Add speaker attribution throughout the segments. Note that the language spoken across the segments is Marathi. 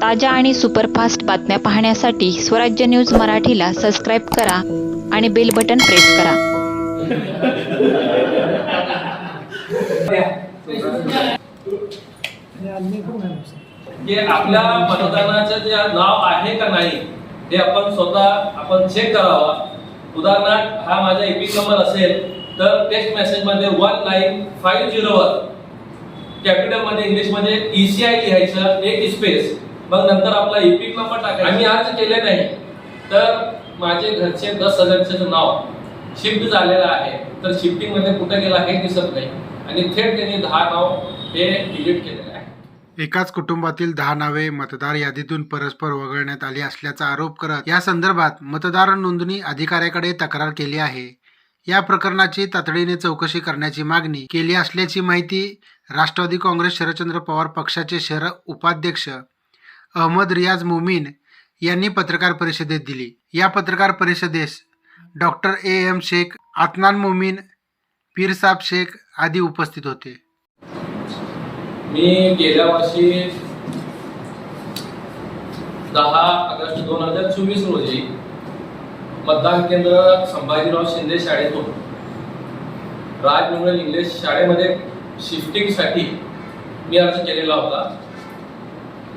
Speaker 1: ताज्या आणि सुपरफास्ट बातम्या पाहण्यासाठी स्वराज्य न्यूज मराठीला सबस्क्राईब करा आणि बेल बटन प्रेस करा.
Speaker 2: की आपल्या मतदानाचं जे नाव आहे का नाही ते आपण स्वतः आपण चेक करावा. उदाहरणार्थ हा माझा एपिक नंबर असेल तर टेक्स्ट मेसेजमध्ये वन नाईन फाईव्ह झिरोवर कॅपिटलमध्ये इंग्लिशमध्ये ईसीआय लिहायचं एक स्पेस मग नंतर आपला एपिक नंबर टाकायचा. आम्ही अर्ज केले नाही. तर माझे घरचे दस सदस्याचं नाव शिफ्ट झालेलं आहे. तर शिफ्टिंगमध्ये कुठे गेला हे दिसत नाही. आणि थेट त्यांनी दहा नाव हे डिलीट केलेलं आहे.
Speaker 3: एकाच कुटुंबातील दहा नावे मतदार यादीतून परस्पर वगळण्यात आली असल्याचा आरोप करत या संदर्भात मतदार नोंदणी अधिकाऱ्याकडे तक्रार केली आहे. या प्रकरणाची तातडीने चौकशी करण्याची मागणी केली असल्याची माहिती राष्ट्रवादी काँग्रेस शरदचंद्र पवार पक्षाचे शहर उपाध्यक्ष अहमद रियाज मुमीन यांनी पत्रकार परिषदेत दिली. या पत्रकार परिषदेस doctor A M Shaikh Adnan Mumin Pirsab Shaikh आदी उपस्थित होते.
Speaker 2: मी गेल्या वर्षी दहा ऑगस्ट दोन हजार चोवीस रोजी मतदान केंद्र संभाजीराव शिंदे शाळेतून राज मंगल इंग्लिश शाळेमध्ये शिफ्टिंगसाठी मी अर्ज केलेला होता.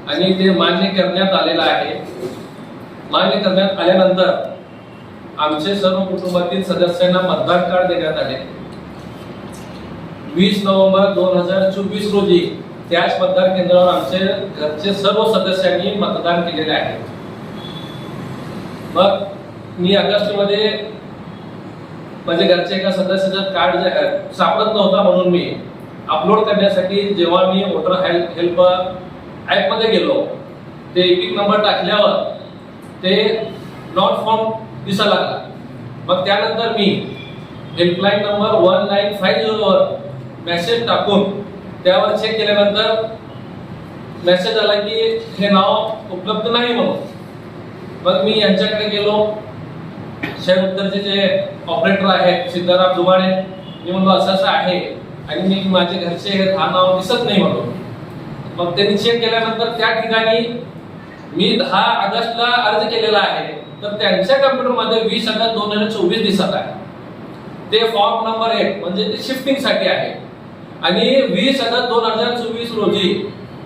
Speaker 2: आणि ते मान्य करण्यात आलेलं आहे. मान्य करण्यात आल्यानंतर आमचे सर्व कुटुंबातील सदस्यांना मतदान कार्ड देण्यात आले. वीस नोव्हेंबर दोन हजार चोवीस रोजी त्याच मतदान केंद्रावर आमचे घरचे सर्व सदस्यांनी मतदान केलेले आहे. मग मी ऑगस्टमध्ये माझ्या घरच्या एका सदस्याचं कार्ड जे सापडत नव्हता म्हणून मी अपलोड करण्यासाठी जेव्हा मी वोटर हेल्प हेल्प ॲपमध्ये गेलो ते एक नंबर टाकल्यावर ते नॉट फॉर्म दिसायला लागला. मग त्यानंतर मी helpline number one nine five झिरोवर message टाकून त्यावर चेक केल्यानंतर मेसेज आला की हे नाव उपलब्ध नाही म्हणून. मग मी यांच्याकडे गेलो. शहर उत्तरचे जे ऑपरेटर आहेत सिद्धाराम दुमाणे मी म्हणलो असं असं आहे आणि मी माझे घरचे हे दहा नाव दिसत नाही म्हणून. मग त्यांनी चेक केल्यानंतर त्या ठिकाणी मी दहा ऑगस्टला अर्ज केलेला आहे. तर त्यांच्या कम्प्युटरमध्ये वीस हजार दोन हजार चोवीस दिसत आहे. ते फॉर्म नंबर एक म्हणजे ते शिफ्टिंगसाठी आहे. आणि वीस हजार दोन हजार चोवीस रोजी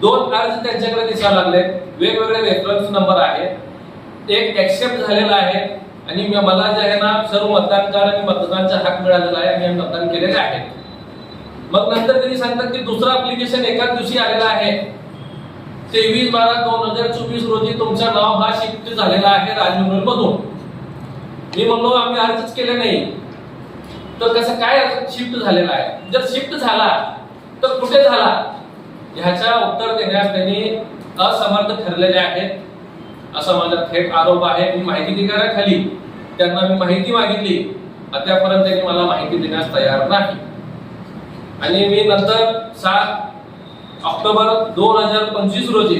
Speaker 2: दोन अर्ज त्यांच्याकडे दिसायला लागले. वेगवेगळे रेफरन्स नंबर आहेत. एक एक्सेप्ट झालेला आहे. आणि मला जे आहे ना सर्व मतदानकार आणि मतदानाचा हक मिळालेला आहे. आणि मतदान केलेले आहे. मग नंतर त्यांनी सांगतात की दुसरं अप्लिकेशन एकाच दिवशी आलेलं आहे. तेवीस बारा दोन हजार चोवीस रोजी तुमचं नाव हा शिफ्ट झालेला आहे राजमंडळ मधून. मी म्हणलो आम्ही अर्जच केले नाही. तर कसं काय शिफ्ट झालेला आहे? जर शिफ्ट झाला तर कुठे झाला? ह्याच्या उत्तर देण्यास त्यांनी असमर्थ ठरलेले आहेत. असा माझा थेट आरोप आहे. मी माहिती अधिकाऱ्याखाली त्यांना मी माहिती मागितली. अद्यापर्यंत त्यांनी मला माहिती देण्यास तयार नाही. आणि मी नंतर सात ऑक्टोबर दोन हजार पंचवीस रोजी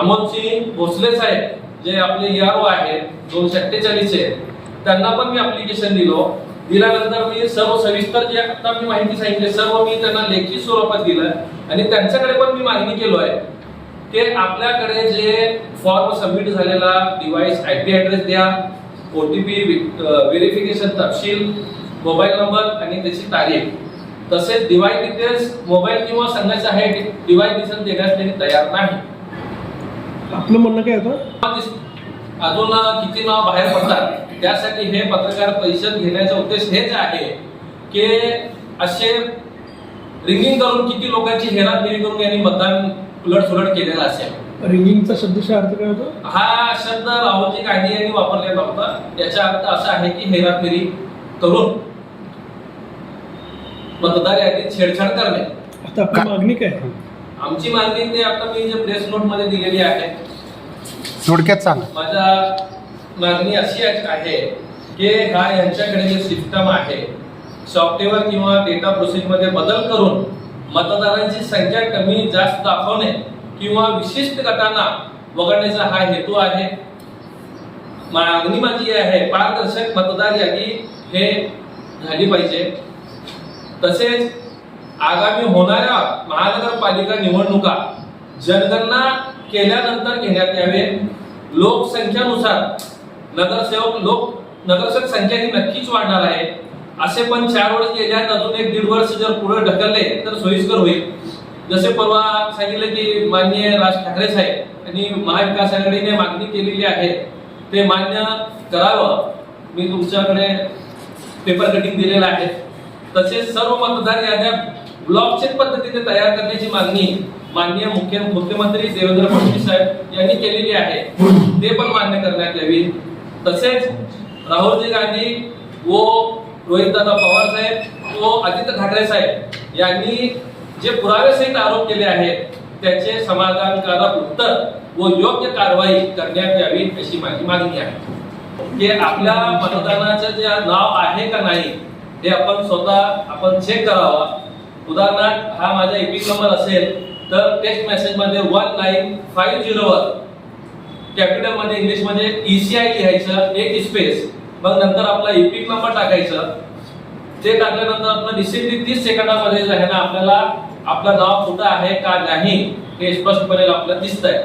Speaker 2: अमोलसिंग भोसले साहेब जे आपले यारो आहेत दोनशे अठ्ठेचाळीसचे त्यांना पण मी अप्लिकेशन दिलो. दिल्यानंतर मी सर्व सविस्तर जे आता मी माहिती सांगितली सर्व मी त्यांना लेखी स्वरूपात दिलं. आणि त्यांच्याकडे पण मी मागणी केलो आहे की आपल्याकडे जे फॉर्म सबमिट झालेला डिव्हाइस आय पी ॲड्रेस द्या ओ टी पी व्हेरिफिकेशन तपशील मोबाईल नंबर आणि त्याची तारीख. तसेच डिव्हाइस डिटेल्स मोबाईल किंवा संघाचे आहे डिव्हाइस डिटेल्स देण्यास त्यांनी तयार नाही.
Speaker 4: आपलं म्हणणं काय होतं?
Speaker 2: अजून किती नाव बाहेर पडतात त्यासाठी हे पत्रकार परिषद घेण्याचा उद्देश हेच आहे की असे रिंगिंग करून किती लोकांची हेराफेरी करून यांनी मतदान उलटसुलट केलेलं असेल.
Speaker 4: रिंगिंगचा शब्दशः अर्थ काय होतो?
Speaker 2: हा शब्द राहुलजी गांधी यांनी वापरलेला होता. याचा अर्थ असा आहे की हेराफेरी करून मतदार यादीत छेडछाड करणे.
Speaker 4: आता आपली मागणी काय?
Speaker 2: आमची मागणी ते आता मी जे प्रेस नोटमध्ये दिलेली आहे
Speaker 3: थोडक्यात सांगा.
Speaker 2: माझा मागणी अशी आहे की हा यांच्याकडे जे सिस्टम आहे सॉफ्टवेअर किंवा डेटा प्रोसेस मध्ये बदल करून मतदारांची संख्या कमी जास्त दाखवणे किंवा विशिष्ट गटांना वगळण्याचा हा हेतू आहे. मागणी माझी आहे पारदर्शक मतदार यादी हे झाली पाहिजे. तसेच आगामी होणाऱ्या महानगरपालिका निवडणुका जनगणना केल्यानंतर घेण्यात यावे. लोकसंख्यानुसार नगरसेवक लोक नगरसेवक संख्या ही नक्कीच वाढणार आहे. असे पण चार वर्ष गेल्यात अजून एक दीड वर्ष जर पुढे ढकलले तर सोयीस्कर होईल. जसे परवा सांगितलं की माननीय राज ठाकरे साहेब यांनी महाविकास आघाडीने मागणी केलेली आहे. ते मान्य करावं. मी तुमच्याकडे पेपर कटिंग दिलेलं आहे. तसेच सर्व मतदार याद्या ब्लॉकचेन पद्धतीने तयार करण्याची मागणी माननीय मुख्य मुख्यमंत्री देवेंद्र फडणवीस साहेब यांनी केलेली आहे. ते पण मान्य करण्यात यावी. तसेच राहुलजी गांधी व रोहितदादा पवार साहेब व आदित्य ठाकरे साहेब यांनी जे पुराव्यासहित आरोप केले आहेत त्याचे समाधानकारक उत्तर व योग्य कारवाई करण्यात यावी अशी माझी मागणी आहे. की आपल्या मतदानाचं जे नाव आहे का नाही हे आपण स्वतः आपण चेक करावा. उदाहरणार्थ हा माझा एपिक नंबर असेल तर टेक्स्ट मेसेजमध्ये वन नाईन फाईव्ह झिरोवर कॅपिटलमध्ये इंग्लिशमध्ये ईसीआय लिहायचं एक स्पेस मग नंतर आपला एपिक नंबर टाकायचं. ते टाकल्यानंतर आपलं निश्चितली तीस सेकंदामध्ये आहे ना आपल्याला आपलं नाव कुठं आहे का नाही हे स्पष्टपणे आपल्याला दिसत आहे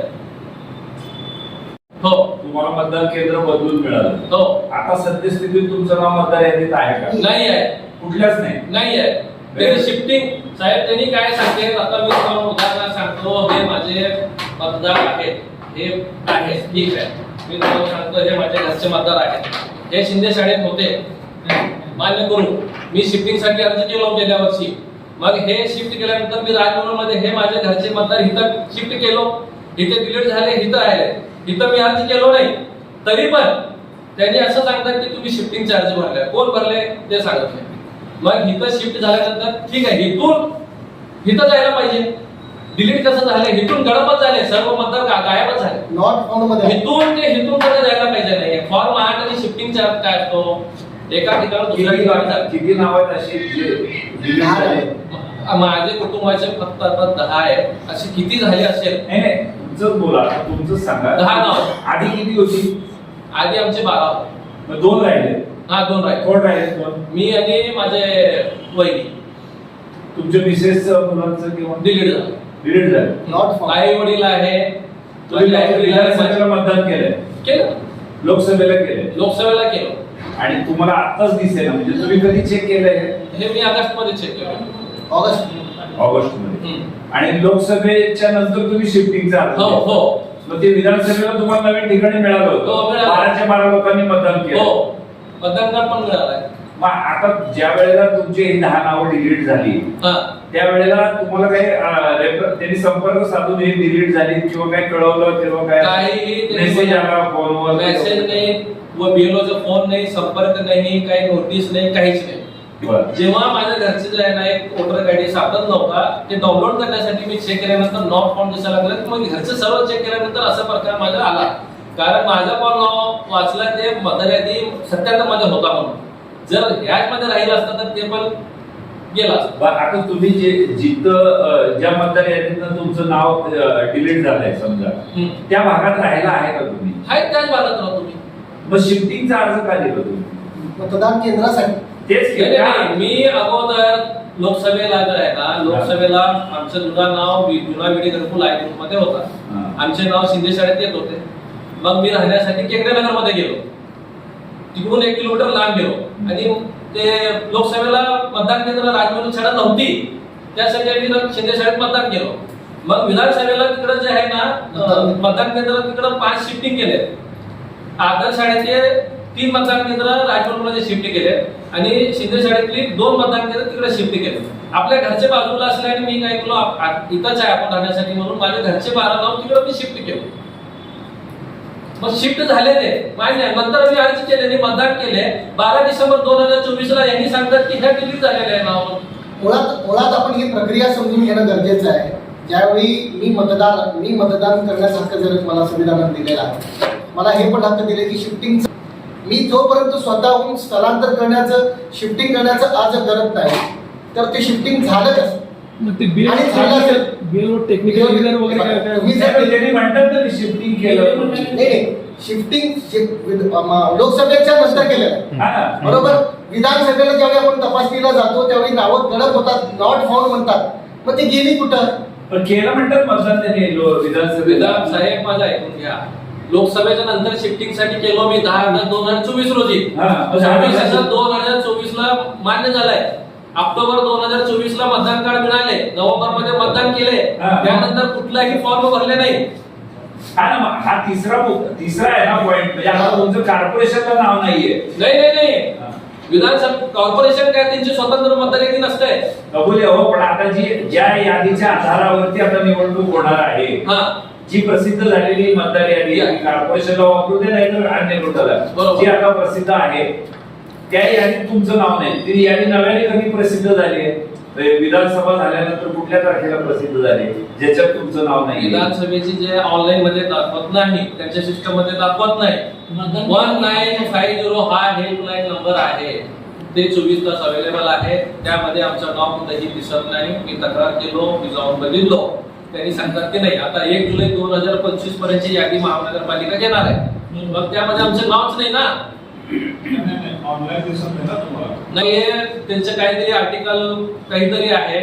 Speaker 2: हो.
Speaker 5: तुम्हाला मतदान केंद्र बदलून मिळालं.
Speaker 2: हो.
Speaker 5: आता सद्यस्थितीत तुमचं नाव मतदार यादीत आहे का?
Speaker 2: नाही आहे.
Speaker 5: कुठल्याच नाही.
Speaker 2: नाही आहे. त्यांनी शिफ्टिंग साहेब त्यांनी काय सांगते? आता मी तुम्हाला उदाहरण सांगतो. हे माझे मतदार आहेत. हे आहे. ठीक आहे. मी तुम्हाला सांगतो हे माझे घरचे मतदार आहेत. हे शिंदे शाळेत होते. मान्य करू. मी शिफ्टिंगसाठी अर्ज केलो गेल्या वर्षी. मग हे शिफ्ट केल्यानंतर मी राजभवनमध्ये हे माझे घरचे मतदार इथं शिफ्ट केलो. इथे डिलीट झाले इथं राहिले. इथं मी अर्ज केलो नाही तरी पण त्यांनी असं सांगतात की तुम्ही शिफ्टिंग चार्ज भरले कोण भरले ते सांगत नाही. मग इथं शिफ्ट झाल्यानंतर ठीक आहे इथून इथं जायला पाहिजे. डिलीट कसं झालं इथून गडपच झाले सर्व मतदार गायबच झाले.
Speaker 6: नॉट फाउंडमध्ये.
Speaker 2: इथून ते इथून कडे जायला पाहिजे नाही. फॉर्म आठ आणि शिफ्टिंग चार्ज काय असतो? एका ठिकाणी दुसऱ्या
Speaker 5: किती
Speaker 2: ठिकाणी
Speaker 5: नाव आहेत अशी
Speaker 2: माझे कुटुंबाचे फक्त आता दहा आहे अशी किती झाली असेल?
Speaker 5: तुमचंच बोला आता तुमचंच सांगा.
Speaker 2: दहा नाव.
Speaker 5: आधी किती होती?
Speaker 2: आधी आमचे बारा. होते.
Speaker 5: मग दोन राहिले.
Speaker 2: हा दोन राहिले.
Speaker 5: कोण राहिले दोन?
Speaker 2: मी आणि माझे वहिनी.
Speaker 5: तुमच्या मिसेस मुलांचं किंवा?
Speaker 2: डिलीट झालं.
Speaker 5: डिलीट झालं.
Speaker 6: नॉट
Speaker 2: आई वडील आहे.
Speaker 5: तुम्ही
Speaker 2: माझे आहे,
Speaker 5: विधानसभेला मतदान केलंय.
Speaker 2: केलं.
Speaker 5: लोकसभेला केलंय.
Speaker 2: लोकसभेला केलं.
Speaker 5: आणि तुम्हाला आताच दिसेल म्हणजे तुम्ही कधी चेक केलंय
Speaker 2: हे? मी ऑगस्टमध्ये चेक केलं.
Speaker 6: ऑगस्ट.
Speaker 2: ऑगस्टमध्ये.
Speaker 5: आणि लोकसभेच्या नंतर तुम्ही शिफ्टिंगचा अर्ज
Speaker 2: हो. हो.
Speaker 5: मग ते विधानसभेला तुम्हाला नवीन ठिकाणी मिळालं
Speaker 2: हो,
Speaker 5: होतं
Speaker 2: मिळालं.
Speaker 5: बाराच्या बारा लोकांनी मतदान केलं.
Speaker 2: हो. मतदान पण मिळालंय
Speaker 5: मग आता ज्या वेळेला तुमची ही दहा नावं डिलीट झाली
Speaker 2: हा.
Speaker 5: त्यावेळेला तुम्हाला काही त्यांनी संपर्क साधून ही डिलीट झाली किंवा काय कळवलं किंवा काय?
Speaker 2: काही
Speaker 5: मेसेज आला फोनवर
Speaker 2: मेसेज नाही व बीएलओचा फोन नाही संपर्क नाही काही नोटीस नाही काहीच नाही. जेव्हा माझ्या घरचे जे आहे ना एक वोटर आयडी सापडत नव्हता ते डाउनलोड करण्यासाठी मी चेक केल्यानंतर नॉट फाउंड दिसायला लागलं. मग घरचे सर्व चेक केल्यानंतर असा प्रकार माझा आला. कारण माझा पण नाव वाचला ते मतदार यादी सत्त्याहत्तरमध्ये होता म्हणून. जर ह्याच मध्ये राहिलं असतं तर ते पण गेलं
Speaker 5: आता तुम्ही जे जिथं ज्या मतदार यादीतनं तुमचं नाव डिलीट झालंय समजा. त्या भागात राहायला आहे का तुम्ही?
Speaker 2: आहेत त्याच भागात राहतो तुम्ही
Speaker 5: मग शिफ्टिंगचा अर्ज का दिला तुम्ही?
Speaker 6: मतदान केंद्रासाठी.
Speaker 5: तेच
Speaker 2: नाही,
Speaker 5: केलं
Speaker 2: नाही,
Speaker 5: का?
Speaker 2: मी अगोदर लोकसभेला जो आहे ना लोकसभेला आमचं जुना नाव वि- जुना विडी घरकुल आहे मध्ये होता. आमचे नाव शिंदे शाळेत येत होते. मग मी राहण्यासाठी केंद्रनगरमध्ये गेलो. तिकडून एक किलोमीटर लांब गेलो. आणि ते लोकसभेला मतदान केंद्र राजमधून शाळा नव्हती. त्यासाठी मी शिंदे शाळेत मतदान केलं. मग विधानसभेला तिकडं जे आहे ना अं, मतदान केंद्र. तिकडं पाच शिफ्टिंग केले. आदर्श शाळेचे तीन मतदान केंद्र राजभवनमध्ये शिफ्ट केले आणि शिंदे शाळेतली दोन मतदान केंद्र तिकडे शिफ्ट केले. आपल्या घरचे बाजूला असल्याने मी काय केलो इथंच आहे आपण राहण्यासाठी म्हणून माझे घरचे बारा लावून तिकडे मी शिफ्ट केलो. मग शिफ्ट झाले ते. मान्य आहे. नंतर मी अर्ज केले मतदान केले. बारा डिसेंबर दोन हजार चोवीस ला यांनी सांगतात की ह्या डिलीट झालेले आहे नाव.
Speaker 6: मुळात मुळात आपण ही प्रक्रिया समजून घेणं गरजेचं आहे. ज्यावेळी मी मतदार मी मतदान करण्यासारखं हक्क जर मला संविधानात दिलेला आहे. मला हे पण हक्क दिले की शिफ्टिंग मी जोपर्यंत स्वतःहून स्थलांतर करण्याचं शिफ्टिंग करण्याचं आज करत नाही तर ते शिफ्टिंग झालं
Speaker 5: शिफ्टिंग केलं.
Speaker 6: नाही नाही. शिफ्टिंग लोकसभेच्या नंतर केलेलं. आहे
Speaker 5: हा.
Speaker 6: बरोबर? विधानसभेला ज्यावेळी आपण तपासणीला जातो त्यावेळी नावं गडप होतात नॉट फाउंड म्हणतात. मग ती गेली कुठं?
Speaker 5: पण केलं म्हणतात मतदान त्यांनी लो- विधानसभेत
Speaker 2: विधान साहेब माझा ऐकून घ्या. लोकसभेच्या नंतर शिफ्टिंगसाठी केलो मी दहा हजार दोन हजार चोवीस रोजी.
Speaker 5: हा?
Speaker 2: दोन हजार चोवीस ला मान्य झालंय. ऑक्टोबर दोन हजार चोवीस ला मतदान कार्ड मिळाले. नोव्हेंबरमध्ये मतदान केले. त्यानंतर कुठलाही फॉर्म भरले नाही.
Speaker 5: हा ना हा तिसरा तिसरा आहे ना पॉइंट म्हणजे आता तुमचं कॉर्पोरेशनला नाव नाहीये.
Speaker 2: नाही नाही नाही. विधानसभा कॉर्पोरेशन काय त्यांची स्वतंत्र मतदार यादी नसते.
Speaker 5: कबूल हो पण आता जी ज्या यादीच्या आधारावरती आता निवडणूक होणार आहे
Speaker 2: हा.
Speaker 5: जी प्रसिद्ध झालेली मतदार यादी कॉर्पोरेशनला वापरू दे नाही तर अन्य
Speaker 2: बरोबर.
Speaker 5: जी आता प्रसिद्ध आहे त्या यादीत तुमचं नाव नाही. ती यादी नव्याने कधी प्रसिद्ध झाली आहे? विधानसभा झाल्यानंतर कुठल्या तारखेला प्रसिद्ध झाली ज्याच्यात तुमचं नाव नाही
Speaker 2: विधानसभेची जे ऑनलाईन मध्ये दाखवत नाही त्यांच्या सिस्टममध्ये दाखवत नाही. वन नाईन फाईव्ह झिरो हा हेल्पलाईन नंबर आहे. ते चोवीस तास अवेलेबल आहे. त्यामध्ये आमचं नाव कुठेही दिसत नाही. मी तक्रार केलो मी जाऊन बघितलो. त्यांनी सांगतात की नाही आता एक जुलै दोन हजार पंचवीस पर्यंतची यादी महानगरपालिका घेणार आहे. मग त्यामध्ये आमचं नावच नाही ना? नाही हे त्यांचं काहीतरी आर्टिकल काहीतरी आहे.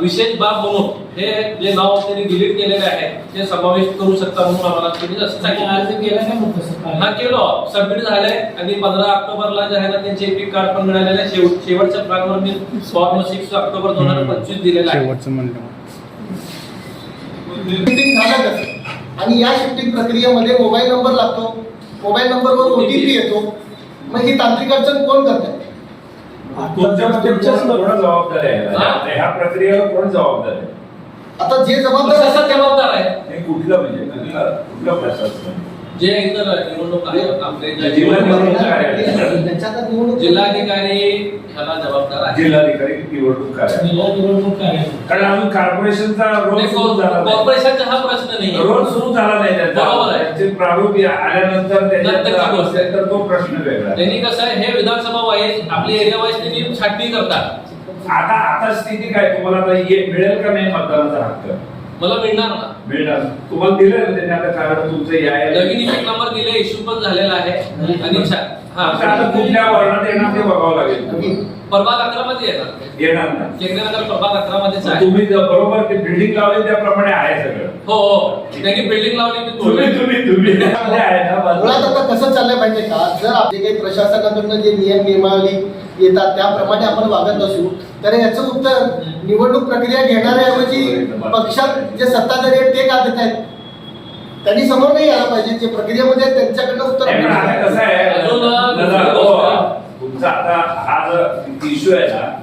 Speaker 2: विशेष बाब म्हणून हे जे नाव त्यांनी डिलीट केलेले आहे ते समावेश करू शकता म्हणून आम्हाला असं सांगितलं. हा केलो. सबमिट झालंय. आणि पंधरा ऑक्टोबरला जे आहे ना त्यांचे एपिक कार्ड पण मिळालेले आहे. शेवट शेवटच्या प्लॅनवर मी फॉर्म सिक्स ऑक्टोबर दोन हजार पंचवीस दिलेला आहे.
Speaker 6: शिफ्टिंग झालं कसं आणि या शिफ्टिंग प्रक्रियेमध्ये मोबाईल नंबर लागतो. मोबाईल नंबरवर ओटीपी येतो. मग ही तांत्रिक अडचण कोण करते?
Speaker 5: तुमच्या
Speaker 4: तुमच्याच
Speaker 5: कोण कोण जबाबदार आहे?
Speaker 2: हा?
Speaker 5: ह्या प्रक्रियेला कोण जबाबदार आहे?
Speaker 6: आता जे जबाबदार असतात
Speaker 2: जबाबदार आहे.
Speaker 5: हे कुठलं म्हणजे? कुठलं कुठलं प्रशासन?
Speaker 2: जे इतर निवडणूक आहे आपले जे
Speaker 5: जिल्हा
Speaker 2: निवडणूक-
Speaker 5: निवडणूक कार्यालय.
Speaker 6: त्याच्यात निवडणूक
Speaker 2: जिल्हाधिकारी ह्याला जबाबदार आहे.
Speaker 5: जिल्हाधिकारी निवडणूक कार्यालय. कारण अजून कॉर्पोरेशनचा रोल
Speaker 2: नाही,
Speaker 5: सुरू झाला नाही.
Speaker 2: कॉर्पोरेशनचा हा प्रश्न नाही
Speaker 5: रोल सुरू झाला नाही त्यांचा.
Speaker 2: बरोबर आहे.
Speaker 5: त्यांचे प्रारूप या- आल्यानंतर तर तो प्रश्न वेगळा.
Speaker 2: त्यांनी कसं आहे हे विधानसभा वाईज आपली एरिया वाईज त्यांनी छाटणी करतात.
Speaker 5: आता आता स्थिती काय? तुम्हाला मिळेल का नाही मतदानाचा हक्क?
Speaker 2: मला मिळणार ना.
Speaker 5: मिळणार. तुम्हाला दिलं ना त्यांनी आता कारण तुमचं या
Speaker 2: इफेक्ट नंबर दिले इश्यू पण झालेला आहे. आणि हा.
Speaker 5: आता कुठल्या वर्णात येणार ते बघावं लागेल.
Speaker 2: प्रभाग अकरा मध्ये येतात
Speaker 5: येणार ना
Speaker 2: चेकनगर प्रभाग अकरा मध्येच आहे
Speaker 5: तुम्ही बरोबर ते बिल्डिंग लावली त्याप्रमाणे आहे सगळं.
Speaker 2: हो हो. त्यांनी बिल्डिंग लावली
Speaker 5: तुम्ही तुम्ही तुम्ही.
Speaker 6: मुळात. आता कसं चाललंय माहितीये का? जर आपले काही प्रशासनाकडनं जे नियम नियमावली येतात त्याप्रमाणे आपण वागत असू तर याचं उत्तर निवडणूक प्रक्रिया घेणाऱ्याऐवजी पक्षात जे सत्ताधारी आहेत ते का देत आहेत? त्यांनी समोर नाही यायला पाहिजे. जे प्रक्रियेमध्ये आहेत, त्यांच्याकडनं उत्तर
Speaker 5: नाही, पण आता कसं आहे
Speaker 2: अजून,
Speaker 5: दादा,
Speaker 2: दुसरी
Speaker 5: हो,
Speaker 2: गोष्ट.
Speaker 5: तुमचा आता हा जो इश्यू आहे ना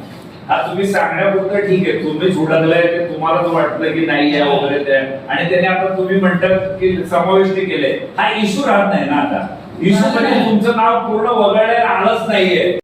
Speaker 5: हा तुम्ही सांगण्यापुरतं ठीक आहे. तुम्ही झुडकलाय ते तुम्हाला वाटलं की नाही आहे वगैरे ते. आणि त्याने आता तुम्ही म्हणतात की समाविष्ट केलंय. हा इश्यू राहत नाही ना आता. इश्यू मध्ये तुमचं नाव पूर्ण वगळण्यात आलंच नाहीये.